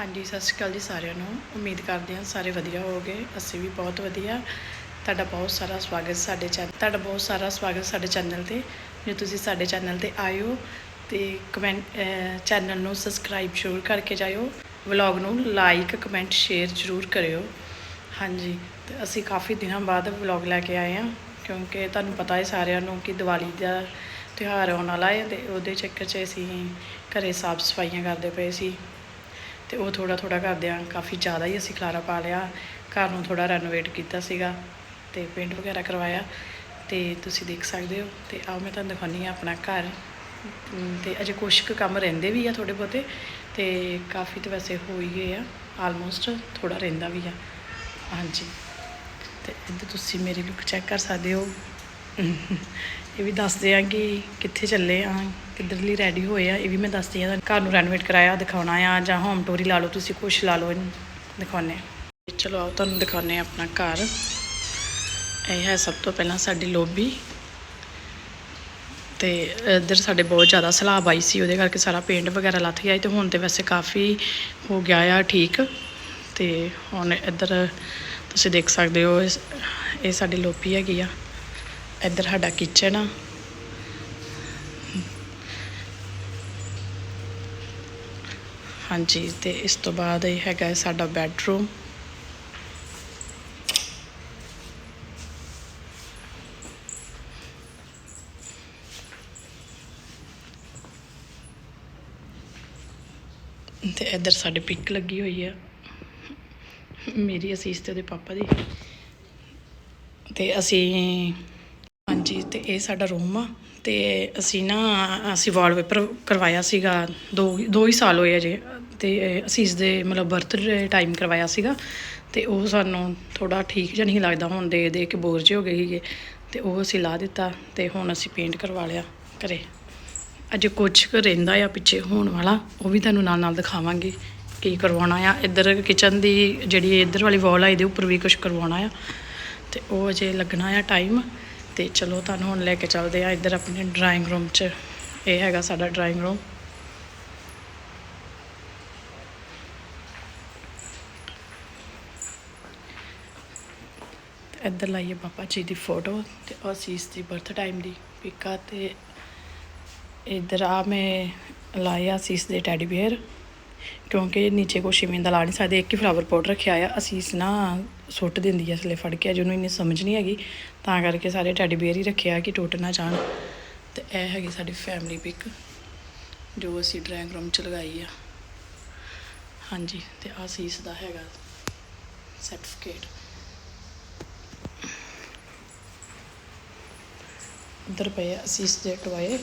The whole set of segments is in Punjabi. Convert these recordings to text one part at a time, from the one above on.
ਹਾਂਜੀ, ਸਤਿ ਸ਼੍ਰੀ ਅਕਾਲ ਜੀ ਸਾਰਿਆਂ ਨੂੰ। ਉਮੀਦ ਕਰਦੇ ਹਾਂ ਸਾਰੇ ਵਧੀਆ ਹੋਵੋਗੇ। ਅਸੀਂ ਵੀ ਬਹੁਤ ਵਧੀਆ। ਤੁਹਾਡਾ ਬਹੁਤ ਸਾਰਾ ਸਵਾਗਤ ਸਾਡੇ ਚੈਨਲ ਤੁਹਾਡਾ ਬਹੁਤ ਸਾਰਾ ਸਵਾਗਤ ਸਾਡੇ ਚੈਨਲ ਤੇ। ਜੇ ਤੁਸੀਂ ਸਾਡੇ ਚੈਨਲ ਤੇ ਆਇਓ ਹੋ ਤੇ ਕਮੈਂਟ ਚੈਨਲ ਨੂੰ ਸਬਸਕ੍ਰਾਈਬ ਜ਼ਰੂਰ ਕਰਕੇ ਜਾਇਓ। ਵਲੌਗ ਨੂੰ ਲਾਈਕ, ਕਮੈਂਟ, ਸ਼ੇਅਰ ਜ਼ਰੂਰ ਕਰਿਓ। ਹਾਂਜੀ, ਤੇ ਅਸੀਂ ਕਾਫੀ ਦਿਨਾਂ ਬਾਅਦ ਵਲੌਗ ਲੈ ਕੇ ਆਏ ਹਾਂ। ਕਿਉਂਕਿ ਤੁਹਾਨੂੰ ਪਤਾ ਹੈ ਸਾਰਿਆਂ ਨੂੰ ਕਿ ਦੀਵਾਲੀ ਦਾ ਤਿਉਹਾਰ ਆਉਣ ਵਾਲਾ ਹੈ ਤੇ ਉਹਦੇ ਚੱਕਰ 'ਚ ਅਸੀਂ ਘਰੇ ਸਾਫ਼ ਸਫਾਈਆਂ ਕਰਦੇ ਪਏ ਸੀ। ਤੇ ਉਹ ਥੋੜਾ ਥੋੜਾ ਕਰਦਿਆਂ ਕਾਫੀ ਜ਼ਿਆਦਾ ਹੀ ਅਸੀਂ ਖਲਾਰਾ ਪਾ ਲਿਆ। ਘਰ ਨੂੰ ਥੋੜਾ ਰੈਨੋਵੇਟ ਕੀਤਾ ਸੀਗਾ ਤੇ ਪੇਂਟ ਵਗੈਰਾ ਕਰਵਾਇਆ। ਤੇ ਤੁਸੀਂ ਦੇਖ ਸਕਦੇ ਹੋ ਤੇ ਆਓ ਮੈਂ ਤੁਹਾਨੂੰ ਦਿਖਾਉਂਦੀ ਹਾਂ ਆਪਣਾ ਘਰ। ਅਮ ਤੇ ਅਜੇ ਕੁਛ ਕੁ ਕੰਮ ਰਹਿੰਦੇ ਵੀ ਆ ਥੋੜੇ ਬਹੁਤੇ ਤੇ ਕਾਫੀ ਤਾਂ ਵੈਸੇ ਹੋ ਹੀ ਗਏ ਆ। ਆਲਮੋਸਟ ਥੋੜਾ ਰਹਿੰਦਾ ਵੀ ਆ। ਹਾਂਜੀ। ਤੇ ਇੱਧਰ ਤੁਸੀਂ ਮੇਰੀ ਲੁੱਕ ਚੈੱਕ ਕਰ ਸਕਦੇ ਹੋ। ਇਹ ਵੀ ਦੱਸਦੇ ਆ ਕਿ ਕਿੱਥੇ ਚੱਲੇ ਆ, ਕਿੱਧਰ ਲਈ ਰੈਡੀ ਹੋਏ ਆ, ਇਹ ਵੀ ਮੈਂ ਦੱਸਦੀ ਆ, ਘਰ ਨੂੰ ਰੈਨੋਵੇਟ ਕਰਾਇਆ, ਦਿਖਾਉਣਾ ਆ, ਜਾਂ ਹੋਮ ਟੂਰ ਹੀ ਲਾ ਲਓ, ਤੁਸੀਂ ਕੁਛ ਲਾ ਲਓ ਇਹਨੂੰ ਦਿਖਾਉਣੇ ਚਲੋ ਆਓ, ਤੁਹਾਨੂੰ ਦਿਖਾਉਣੇ ਆ ਆਪਣਾ ਘਰ। ਇਹ ਹੈ ਸਭ ਤੋਂ ਪਹਿਲਾਂ ਸਾਡੀ ਲੋਬੀ ਤੇ ਇੱਧਰ ਸਾਡੇ ਬਹੁਤ ਜ਼ਿਆਦਾ ਸਲਾਬ ਆਈ ਸੀ, ਉਹਦੇ ਕਰਕੇ ਸਾਰਾ ਪੇਂਟ ਵਗੈਰਾ ਲੱਥ ਗਿਆ ਸੀ, ਤੇ ਹੁਣ ਤੇ ਵੈਸੇ ਕਾਫੀ ਹੋ ਗਿਆ ਆ, ਠੀਕ। ਤੇ ਹੁਣ ਇੱਧਰ ਤੁਸੀਂ ਦੇਖ ਸਕਦੇ ਹੋ ਇਹ ਸਾਡੀ ਲੋਬੀ ਹੈਗੀ ਆ। ਇੱਧਰ ਸਾਡਾ ਕਿਚਨ ਆ। ਹਾਂਜੀ, ਤੇ ਇਸ ਤੋਂ ਬਾਅਦ ਇਹ ਹੈਗਾ ਸਾਡਾ ਬੈੱਡਰੂਮ ਤੇ ਇੱਧਰ ਸਾਡੇ ਪਿੱਕ ਲੱਗੀ ਹੋਈ ਆ। ਮੇਰੀ ਅਸੀਸ ਤੇ ਉਹਦੇ ਪਾਪਾ ਦੀ। ਤੇ ਅਸੀਂ ਹਾਂਜੀ, ਤੇ ਇਹ ਸਾਡਾ ਰੂਮ ਆ। ਤੇ ਅਸੀਂ ਨਾ, ਅਸੀਂ ਵਾਲਪੇਪਰ ਕਰਵਾਇਆ ਸੀਗਾ, ਦੋ ਦੋ ਹੀ ਸਾਲ ਹੋਏ ਅਜੇ। ਤੇ ਅਸੀਸ ਦੇ ਮਤਲਬ ਬਰਥਡੇ ਟਾਈਮ ਕਰਵਾਇਆ ਸੀਗਾ। ਤੇ ਉਹ ਸਾਨੂੰ ਥੋੜਾ ਠੀਕ ਜਿਹਾ ਨਹੀਂ ਲੱਗਦਾ, ਹੁਣ ਦੇ ਦੇ ਕੇ ਬੋਰ ਜਿਹੇ ਹੋ ਗਏ ਸੀਗੇ। ਤੇ ਉਹ ਅਸੀਂ ਲਾ ਦਿੱਤਾ ਤੇ ਹੁਣ ਅਸੀਂ ਪੇਂਟ ਕਰਵਾ ਲਿਆ ਘਰੇ। ਅਜੇ ਕੁਝ ਕੁ ਰਹਿੰਦਾ ਆ ਪਿੱਛੇ ਹੋਣ ਵਾਲਾ, ਉਹ ਵੀ ਤੁਹਾਨੂੰ ਨਾਲ ਨਾਲ ਦਿਖਾਵਾਂਗੇ ਕੀ ਕਰਵਾਉਣਾ ਆ। ਇੱਧਰ ਕਿਚਨ ਦੀ ਜਿਹੜੀ ਇੱਧਰ ਵਾਲੀ ਵਾਲ ਆ, ਇਹਦੇ ਉੱਪਰ ਵੀ ਕੁਝ ਕਰਵਾਉਣਾ ਆ। ਤੇ ਉਹ ਅਜੇ ਲੱਗਣਾ ਆ ਟਾਈਮ ਤੇ ਚਲੋ ਤੁਹਾਨੂੰ ਹੁਣ ਲੈ ਕੇ ਚੱਲਦੇ ਆ ਇੱਧਰ ਆਪਣੇ ਡਰਾਇੰਗ ਰੂਮ 'ਚ। ਇਹ ਹੈਗਾ ਸਾਡਾ ਡਰਾਇੰਗ ਰੂਮ ਇੱਧਰ ਲਾਈਏ ਬਾਬਾ ਜੀ ਦੀ ਫੋਟੋ ਤੇ ਅਸੀਸ ਦੀ ਬਰਥ ਟਾਈਮ ਦੀ, ਪਿਕਾ ਤੇ ਇੱਧਰ ਆ ਮੈਂ ਲਾਇਆ ਅਸੀਸ ਦੇ ਟੈਡੀ ਬੀਅਰ ਕਿਉਂਕਿ ਨੀਚੇ ਕੁਛ ਇਵੇਂ ਦਾ ਲਾ ਨਹੀਂ ਸਕਦੇ, ਇੱਕ ਹੀ ਫਲਾਵਰ ਪੋਟ ਰੱਖਿਆ ਆ। ਅਸੀਸ ਨਾ ਸੁੱਟ ਦਿੰਦੀ ਆ ਇਸ ਲਈ ਫੜ ਕੇ ਜਿਹਨੂੰ ਇੰਨੀ ਸਮਝ ਨਹੀਂ ਹੈਗੀ। ਤਾਂ ਕਰਕੇ ਸਾਰੇ ਟੈਡੀ ਬੇਅਰ ਹੀ ਰੱਖਿਆ ਕਿ ਟੁੱਟ ਨਾ ਜਾਣ। ਤੇ ਇਹ ਹੈਗੀ ਸਾਡੀ ਫੈਮਿਲੀ ਪਿਕ ਜੋ ਅਸੀਂ ਡਰਾਇੰਗ ਰੂਮ 'ਚ ਲਗਾਈ ਆ। ਹਾਂਜੀ, ਤੇ ਆ ਅਸੀਸ ਦਾ ਹੈਗਾ ਸਰਟੀਫਿਕੇਟ ਇੱਧਰ ਪਏ ਆ ਅਸੀਸ ਦੇ ਟੋਏ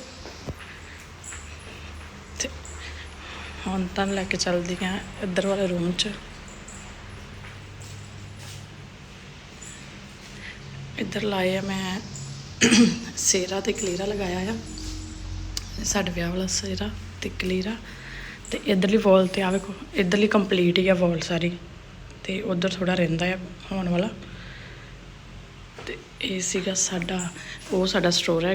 ਹੁਣ ਤਾਂ ਲੈ ਕੇ ਚੱਲਦੀ ਆ ਇੱਧਰ ਵਾਲੇ ਰੂਮ 'ਚ। ਇੱਧਰ ਲਾਏ ਆ ਮੈਂ ਸੇਰਾ ਤੇ ਕਲੀਰਾ ਲਗਾਇਆ ਆ। ਸਾਡੇ ਵਿਆਹ ਵਾਲਾ ਸੇਰਾ ਤੇ ਕਲੀਰਾ ਤੇ ਇੱਧਰਲੀ ਵਾਲ ਤੇ ਆ ਵੇਖੋ, ਇੱਧਰਲੀ ਕੰਪਲੀਟ ਹੀ ਆ ਵਾਲ ਸਾਰੀ। ਤੇ ਉਧਰ ਥੋੜਾ ਰਹਿੰਦਾ ਆ ਹੋਣ ਵਾਲਾ। ਤੇ ਇਹ ਸੀਗਾ ਸਾਡਾ, ਉਹ ਸਾਡਾ ਸਟੋਰ ਹੈ।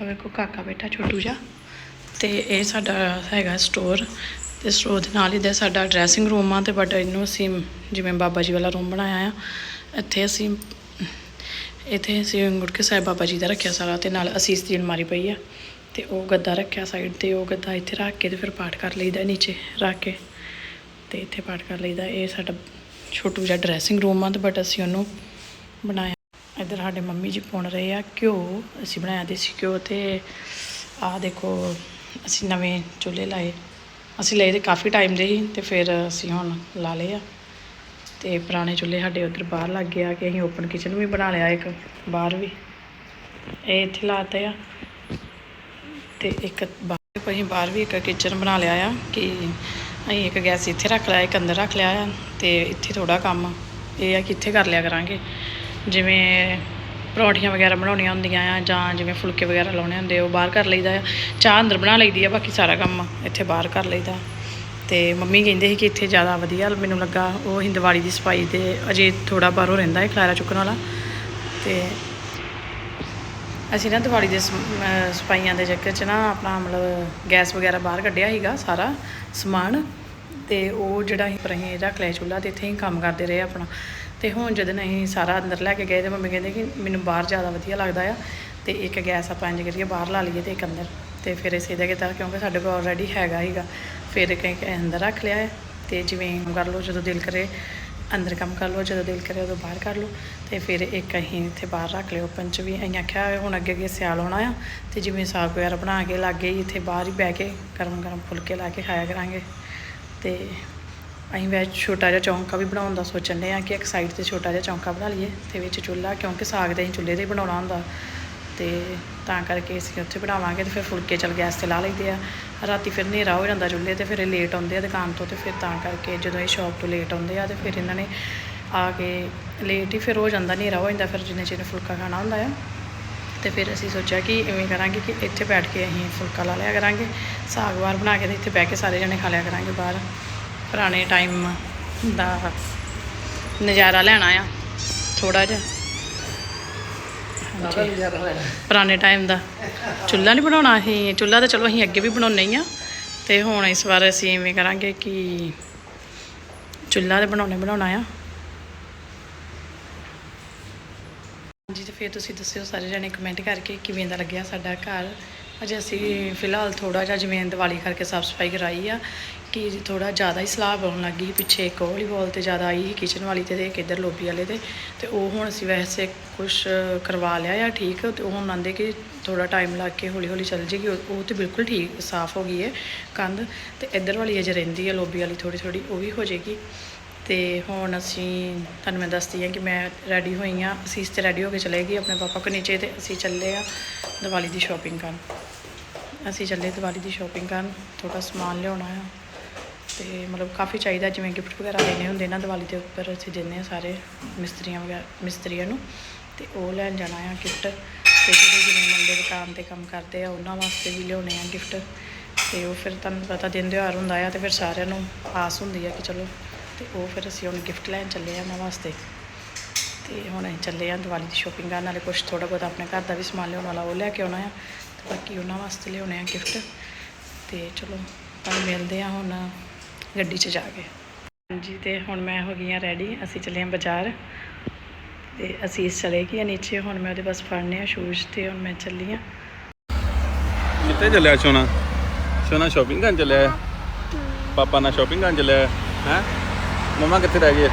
ਆ ਵੇਖੋ ਕਾਕਾ ਬੈਠਾ ਛੋਟੂ ਜਿਹਾ। ਤੇ ਇਹ ਸਾਡਾ ਹੈਗਾ ਸਟੋਰ ਤੇ ਸਟੋਰ ਦੇ ਨਾਲ ਹੀ ਦਾ ਸਾਡਾ ਡਰੈਸਿੰਗ ਰੂਮ ਆ ਤੇ ਬਟ ਇਹਨੂੰ ਅਸੀਂ ਜਿਵੇਂ ਬਾਬਾ ਜੀ ਵਾਲਾ ਰੂਮ ਬਣਾਇਆ ਆ, ਇੱਥੇ ਅਸੀਂ ਇੱਥੇ ਅਸੀਂ ਗੁਰਕੇ ਸਾਹਿਬ ਬਾਬਾ ਜੀ ਦਾ ਰੱਖਿਆ ਸਾਰਾ ਤੇ ਨਾਲ ਅਸੀਸ ਦੀ ਅਲਮਾਰੀ ਪਈ ਆ ਤੇ ਉਹ ਗੱਦਾ ਰੱਖਿਆ ਸਾਈਡ ਤੇ, ਉਹ ਗੱਦਾ ਇੱਥੇ ਰੱਖ ਕੇ ਤੇ ਫਿਰ ਪਾਠ ਕਰ ਲਈਦਾ ਨੀਚੇ ਰੱਖ ਕੇ ਤੇ ਇੱਥੇ ਪਾਠ ਕਰ ਲਈਦਾ। ਇਹ ਸਾਡਾ ਛੋਟੂ ਜਿਹਾ ਡਰੈਸਿੰਗ ਰੂਮ ਆ ਤੇ ਬਟ ਅਸੀਂ ਉਹਨੂੰ ਬਣਾਇਆ। ਇੱਧਰ ਸਾਡੇ ਮੰਮੀ ਜੀ ਪਾਉਣ ਰਹੇ ਆ ਘਿਓ, ਅਸੀਂ ਬਣਾਇਆ ਦੇਸੀ ਘਿਓ ਤੇ ਆਹ ਦੇਖੋ ਅਸੀਂ ਨਵੇਂ ਚੁੱਲ੍ਹੇ ਲਾਏ। ਅਸੀਂ ਲਏ ਤੇ ਕਾਫੀ ਟਾਈਮ ਦੇ ਹੀ ਤੇ ਫਿਰ ਅਸੀਂ ਹੁਣ ਲਾ ਲਏ ਆ। ਤੇ ਪੁਰਾਣੇ ਚੁੱਲ੍ਹੇ ਸਾਡੇ ਉਧਰ ਬਾਹਰ ਲੱਗ ਗਿਆ ਕਿ ਅਸੀਂ ਓਪਨ ਕਿਚਨ ਵੀ ਬਣਾ ਲਿਆ ਇੱਕ, ਬਾਹਰ ਵੀ। ਇਹ ਇੱਥੇ ਲਾਤੇ ਆ। ਤੇ ਇੱਕ ਬਾਹਰ ਅਸੀਂ ਬਾਹਰ ਵੀ ਇੱਕ ਕਿਚਨ ਬਣਾ ਲਿਆ ਆ ਕਿ ਅਸੀਂ ਇੱਕ ਗੈਸ ਇੱਥੇ ਰੱਖ ਲਿਆ, ਇੱਕ ਅੰਦਰ ਰੱਖ ਲਿਆ ਆ ਤੇ ਇੱਥੇ ਥੋੜਾ ਕੰਮ ਇਹ ਆ ਕਿ ਇੱਥੇ ਕਰ ਲਿਆ ਕਰਾਂਗੇ। ਜਿਵੇਂ ਪਰੌਂਠੀਆਂ ਵਗੈਰਾ ਬਣਾਉਣੀਆਂ ਹੁੰਦੀਆਂ ਆ ਜਾਂ ਜਿਵੇਂ ਫੁਲਕੇ ਵਗੈਰਾ ਲਾਉਣੇ ਹੁੰਦੇ ਉਹ ਬਾਹਰ ਕਰ ਲਈਦਾ ਆ। ਚਾਹ ਅੰਦਰ ਬਣਾ ਲਈਦੀ ਆ, ਬਾਕੀ ਸਾਰਾ ਕੰਮ ਇੱਥੇ ਬਾਹਰ ਕਰ ਲਈਦਾ। ਤੇ ਮੰਮੀ ਕਹਿੰਦੇ ਸੀ ਕਿ ਇੱਥੇ ਜ਼ਿਆਦਾ ਵਧੀਆ, ਮੈਨੂੰ ਲੱਗਾ ਉਹ ਅਸੀਂ ਦੀਵਾਲੀ ਦੀ ਸਫ਼ਾਈ ਤੇ ਅਜੇ ਥੋੜਾ ਬਾਹਰੋਂ ਰਹਿੰਦਾ ਹੈ, ਖਲਾਰਾ ਚੁੱਕਣ ਵਾਲਾ। ਤੇ ਅਸੀਂ ਨਾ ਦਿਵਾਲੀ ਦੇ ਸਫਾਈਆਂ ਦੇ ਚੱਕਰ 'ਚ ਨਾ ਆਪਣਾ ਮਤਲਬ ਗੈਸ ਵਗੈਰਾ ਬਾਹਰ ਕੱਢਿਆ ਸੀਗਾ ਸਾਰਾ ਸਮਾਨ। ਤੇ ਉਹ ਜਿਹੜਾ ਅਸੀਂ ਪਰ ਅਸੀਂ ਰੱਖ ਲਿਆ ਚੁੱਲ੍ਹਾ ਤੇ ਇੱਥੇ ਹੀ ਕੰਮ ਕਰਦੇ ਰਹੇ ਆਪਣਾ। ਤੇ ਹੁਣ ਜਦੋਂ ਅਸੀਂ ਸਾਰਾ ਅੰਦਰ ਲੈ ਕੇ ਗਏ ਤੇ ਮੰਮੀ ਕਹਿੰਦੇ ਕਿ ਮੈਨੂੰ ਬਾਹਰ ਜ਼ਿਆਦਾ ਵਧੀਆ ਲੱਗਦਾ ਆ ਤੇ ਇੱਕ ਗੈਸ ਆਪਾਂ ਇੰਜ ਕਰੀਏ ਬਾਹਰ ਲਾ ਲਈਏ ਤੇ ਇੱਕ ਅੰਦਰ ਤੇ ਫਿਰ ਅਸੀਂ ਇਹਦਾ ਕੀਤਾ ਕਿਉਂਕਿ ਸਾਡੇ ਕੋਲ ਆਲਰੇਡੀ ਹੈਗਾ ਹੀਗਾ ਫਿਰ ਕਹੀਂ ਕਿ ਅੰਦਰ ਰੱਖ ਲਿਆ ਹੈ ਤੇ ਜਿਵੇਂ ਕਰ ਲਓ, ਜਦੋਂ ਦਿਲ ਕਰੇ ਅੰਦਰ ਕੰਮ ਕਰ ਲਓ, ਜਦੋਂ ਦਿਲ ਕਰੇ ਉਦੋਂ ਬਾਹਰ ਕਰ ਲਓ ਤੇ ਫਿਰ ਇੱਕ ਅਸੀਂ ਇੱਥੇ ਬਾਹਰ ਰੱਖ ਲਿਓ ਓਪਨ ਚ ਵੀ। ਅਸੀਂ ਆਖਿਆ ਹੋਇਆ ਹੁਣ ਅੱਗੇ ਅੱਗੇ ਸਿਆਲ ਆਉਣਾ ਆ ਤੇ ਜਿਵੇਂ ਸਾਗ ਵਗੈਰਾ ਬਣਾ ਕੇ ਲੱਗੇ ਹੀ ਇੱਥੇ ਬਾਹਰ ਹੀ ਬਹਿ ਕੇ ਗਰਮ ਗਰਮ ਫੁਲਕੇ ਲਾ ਕੇ ਖਾਇਆ ਕਰਾਂਗੇ ਤੇ ਅਸੀਂ ਵੈਸੇ ਛੋਟਾ ਜਿਹਾ ਚੌਂਕਾ ਵੀ ਬਣਾਉਣ ਦਾ ਸੋਚਣ ਦੇ ਆ ਕਿ ਇੱਕ ਸਾਈਡ ਤੇ ਛੋਟਾ ਜਿਹਾ ਚੌਂਕਾ ਬਣਾ ਲਈਏ ਤੇ ਵਿੱਚ ਚੁੱਲ੍ਹਾ, ਕਿਉਂਕਿ ਸਾਗ ਤੇ ਅਸੀਂ ਚੁੱਲ੍ਹੇ ਤੇ ਹੀ ਬਣਾਉਣਾ ਹੁੰਦਾ। ਤੇ ਤਾਂ ਕਰਕੇ ਅਸੀਂ ਉੱਥੇ ਬਣਾਵਾਂਗੇ ਤੇ ਫਿਰ ਫੁਲਕੇ ਚਲ ਗੈਸ ਤੇ ਲਾ ਲਈਦੇ ਆ। ਰਾਤੀ ਫਿਰ ਹਨੇਰਾ ਹੋ ਜਾਂਦਾ ਚੁੱਲ੍ਹੇ ਤੇ, ਫਿਰ ਇਹ ਲੇਟ ਆਉਂਦੇ ਆ ਦੁਕਾਨ ਤੋਂ ਤੇ ਫਿਰ ਤਾਂ ਕਰਕੇ ਜਦੋਂ ਇਹ ਸ਼ਾਪ ਤੋਂ ਲੇਟ ਆਉਂਦੇ ਆ ਤੇ ਫਿਰ ਇਹਨਾਂ ਨੇ ਆ ਕੇ ਲੇਟ ਹੀ ਫਿਰ ਹੋ ਜਾਂਦਾ, ਹਨੇਰਾ ਹੋ ਜਾਂਦਾ, ਫਿਰ ਜਿੰਨੇ ਚਿਰ ਫੁਲਕਾ ਖਾਣਾ ਹੁੰਦਾ ਆ। ਤੇ ਫਿਰ ਅਸੀਂ ਸੋਚਿਆ ਕਿ ਇਵੇਂ ਕਰਾਂਗੇ ਕਿ ਇੱਥੇ ਬੈਠ ਕੇ ਅਸੀਂ ਫੁਲਕਾ ਲਾ ਲਿਆ ਕਰਾਂਗੇ, ਸਾਗ ਵਾਰ ਬਣਾ ਕੇ ਤੇ ਇੱਥੇ ਬਹਿ ਕੇ ਸਾਰੇ ਜਣੇ ਖਾ ਲਿਆ ਕਰਾਂਗੇ ਬਾਹਰ। ਪੁਰਾਣੇ ਟਾਈਮ ਦਾ ਨਜ਼ਾਰਾ ਲੈਣਾ ਆ ਥੋੜਾ ਜਿਹਾ। ਪੁਰਾਣੇ ਟਾਈਮ ਦਾ। ਚੁੱਲ੍ਹਾ ਨਹੀਂ ਬਣਾਉਣਾ ਅਸੀਂ ਚੁੱਲ੍ਹਾ ਤਾਂ ਚਲੋ ਅਸੀਂ ਅੱਗੇ ਵੀ ਬਣਾਉਂਦੇ ਹੀ ਆ। ਤੇ ਹੁਣ ਇਸ ਵਾਰ ਅਸੀਂ ਇਵੇਂ ਕਰਾਂਗੇ ਕਿ ਚੁੱਲ੍ਹਾ ਤੇ ਬਣਾਉਣੇ ਬਣਾਉਣਾ ਆ। ਜੀ ਤੇ ਫਿਰ ਤੁਸੀਂ ਦੱਸਿਓ ਸਾਰੇ ਜਣੇ ਕਮੈਂਟ ਕਰਕੇ ਕਿਵੇਂ ਦਾ ਲੱਗਿਆ ਸਾਡਾ ਘਰ। ਅਜੇ ਅਸੀਂ ਫਿਲਹਾਲ ਥੋੜਾ ਜਿਹਾ ਜਿਵੇਂ ਦੀਵਾਲੀ ਕਰਕੇ ਸਾਫ਼ ਸਫ਼ਾਈ ਕਰਾਈ ਆ। ਕਿ ਥੋੜਾ ਜ਼ਿਆਦਾ ਹੀ ਸਲਾਬ ਆਉਣ ਲੱਗੀ ਪਿੱਛੇ ਇੱਕ ਉਹ ਵਾਲੀ ਵਾਲ ਤੇ ਜ਼ਿਆਦਾ ਆਈ ਸੀ ਕਿਚਨ ਵਾਲੀ ਤੇ ਤੇ ਇੱਕ ਇੱਧਰ ਲੋਬੀ ਵਾਲੇ ਤੇ ਤੇ ਉਹ ਹੁਣ ਅਸੀਂ ਵੈਸੇ ਕੁਝ ਕਰਵਾ ਲਿਆ ਆ ਠੀਕ, ਤੇ ਉਹ ਹੁਣ ਆਂਦੇ ਕਿ ਥੋੜਾ ਟਾਈਮ ਲੱਗ ਕੇ ਹੌਲੀ ਹੌਲੀ ਚੱਲ ਜੇਗੀ, ਉਹ ਉਹ ਤੇ ਬਿਲਕੁਲ ਠੀਕ, ਸਾਫ਼ ਹੋ ਗਈ ਹੈ ਕੰਧ, ਤੇ ਇੱਧਰ ਵਾਲੀ ਅਜੇ ਰਹਿੰਦੀ ਹੈ ਲੋਬੀ ਵਾਲੀ ਥੋੜੀ ਥੋੜੀ ਉਹ ਵੀ ਹੋ ਜੇਗੀ। ਤੇ ਹੁਣ ਅਸੀਂ, ਤੁਹਾਨੂੰ ਮੈਂ ਦੱਸਦੀ ਹਾਂ ਕਿ ਮੈਂ ਰੈਡੀ ਹੋਈ ਹਾਂ, ਅਸੀਂ ਇਸ ਤੇ ਰੈਡੀ ਹੋ ਕੇ ਚਲੇ ਗਏ ਆਪਣੇ ਪਾਪਾ ਕੋ ਨੀਚੇ ਤੇ ਅਸੀਂ ਚੱਲੇ ਆ ਦੀਵਾਲੀ ਦੀ ਸ਼ਾਪਿੰਗ ਕਰਨ। ਅਸੀਂ ਚੱਲੇ ਦੀਵਾਲੀ ਦੀ ਸ਼ਾਪਿੰਗ ਕਰਨ ਥੋੜਾ ਸਮਾਨ ਲਿਆਉਣਾ ਆ। ਤੇ ਮਤਲਬ ਕਾਫੀ ਚਾਹੀਦਾ ਜਿਵੇਂ ਗਿਫਟ ਵਗੈਰਾ ਦੇਣੇ ਹੁੰਦੇ ਨਾ ਦੀਵਾਲੀ ਦੇ ਉੱਪਰ, ਅਸੀਂ ਦਿੰਦੇ ਆ ਸਾਰੇ ਮਿਸਤਰੀਆਂ ਵਗੈਰਾ ਮਿਸਤਰੀਆਂ ਨੂੰ, ਤੇ ਉਹ ਲੈਣ ਜਾਣਾ ਆ ਗਿਫਟ ਤੇ ਜਿਹੜੇ ਜਿਵੇਂ ਮੁੰਡੇ ਦੁਕਾਨ ਤੇ ਕੰਮ ਕਰਦੇ ਆ, ਉਹਨਾਂ ਵਾਸਤੇ ਵੀ ਲਿਆਉਣੇ ਆ ਗਿਫਟ ਤੇ ਉਹ ਫਿਰ ਤੁਹਾਨੂੰ ਪਤਾ ਦਿਨ ਤਿਉਹਾਰ ਹੁੰਦਾ ਆ, ਤੇ ਫਿਰ ਸਾਰਿਆਂ ਨੂੰ ਆਸ ਹੁੰਦੀ ਆ ਕਿ ਚਲੋ, ਤੇ ਉਹ ਫਿਰ ਅਸੀਂ ਹੁਣ ਗਿਫਟ ਲੈਣ ਚੱਲੇ ਆ ਉਹਨਾਂ ਵਾਸਤੇ, ਤੇ ਹੁਣ ਅਸੀਂ ਚੱਲੇ ਆ ਦੀਵਾਲੀ ਦੀ ਸ਼ੋਪਿੰਗ ਕਰਨ, ਨਾਲੇ ਕੁਝ ਥੋੜਾ ਬਹੁਤ ਆਪਣੇ ਘਰ ਦਾ ਵੀ ਸਮਾਨ ਲਿਆਉਣ ਵਾਲਾ ਉਹ ਲੈ ਕੇ ਆਉਣਾ ਆ, ਤੇ ਬਾਕੀ ਉਹਨਾਂ ਵਾਸਤੇ ਲਿਆਉਣੇ ਆ ਗਿਫਟ ਤੇ ਚਲੋ, ਤੁਹਾਨੂੰ ਮਿਲਦੇ ਆ ਹੁਣ ਗੱਡੀ 'ਚ ਜਾ ਕੇ। ਹਾਂਜੀ, ਤੇ ਹੁਣ ਮੈਂ ਹੋ ਗਈ ਆ ਰੈਡੀ ਅਸੀਂ ਚੱਲੇ ਆ ਬਾਜ਼ਾਰ। ਤੇ ਅਸੀਂ ਚਲੇ ਗਏ ਨੀਚੇ। ਹੁਣ ਮੈਂ ਉਹਦੇ ਬਸ ਫੜਨੇ ਆ ਸ਼ੂਜ਼ ਤੇ। ਹੁਣ ਮੈਂ ਚੱਲੀ ਆ ਕਿੱਥੇ ਚੱਲਿਆ ਸੋਨਾ? ਸੋਨਾ ਸ਼ਾਪਿੰਗ ਕਰਨ ਚੱਲਿਆ ਪਾਪਾ ਨਾਲ ਸ਼ਾਪਿੰਗ ਕਰਨ ਚੱਲਿਆ ਹੈ? ਮਮਾ ਕਿੱਥੇ ਰਹਿ ਗਏ?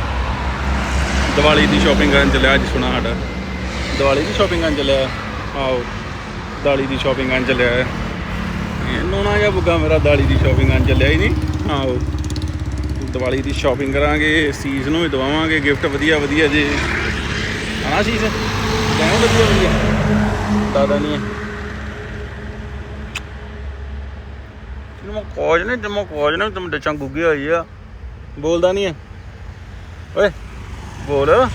ਦੀਵਾਲੀ ਦੀ ਸ਼ਾਪਿੰਗ ਕਰਨ ਚੱਲਿਆ ਅੱਜ ਸੁਣਾ ਸਾਡਾ। ਦੀਵਾਲੀ ਦੀ ਸ਼ਾਪਿੰਗ ਕਰਨ ਚੱਲਿਆ ਹੈ। ਆਓ। ਦਾਲੀ ਦੀ ਸ਼ਾਪਿੰਗ ਕਰਨ ਚੱਲਿਆ ਨੋਣਾ ਜਿਹਾ ਬੁੱਗਾ ਮੇਰਾ ਦਾਲੀ ਦੀ ਸ਼ਾਪਿੰਗ ਕਰਨ ਚੱਲਿਆ ਹੀ ਨਹੀਂ। ਆਓ। ਦੀਵਾਲੀ ਦੀ ਸ਼ਾਪਿੰਗ ਕਰਾਂਗੇ ਸੀਜ਼ ਨੂੰ ਵੀ ਦਵਾਵਾਂਗੇ ਗਿਫਟ ਵਧੀਆ ਵਧੀਆ ਜੇ। ਆਣਾ ਸੀਜ਼ ਕਿਵੇਂ ਵਧੀਆ ਵਧੀਆ? ਦਾਦਾ ਨਹੀਂ ਹੈ। ਕੋਜ ਨੇ ਜਮੋ ਕੋਜ ਨੇ ਤੁਮ ਡਚਾਂ ਗੁੱਗੇ ਹੋਈ ਆ। ਬੋਲਦਾ ਨਹੀਂ ਹੈ। ਓਏ ਬੋਲ।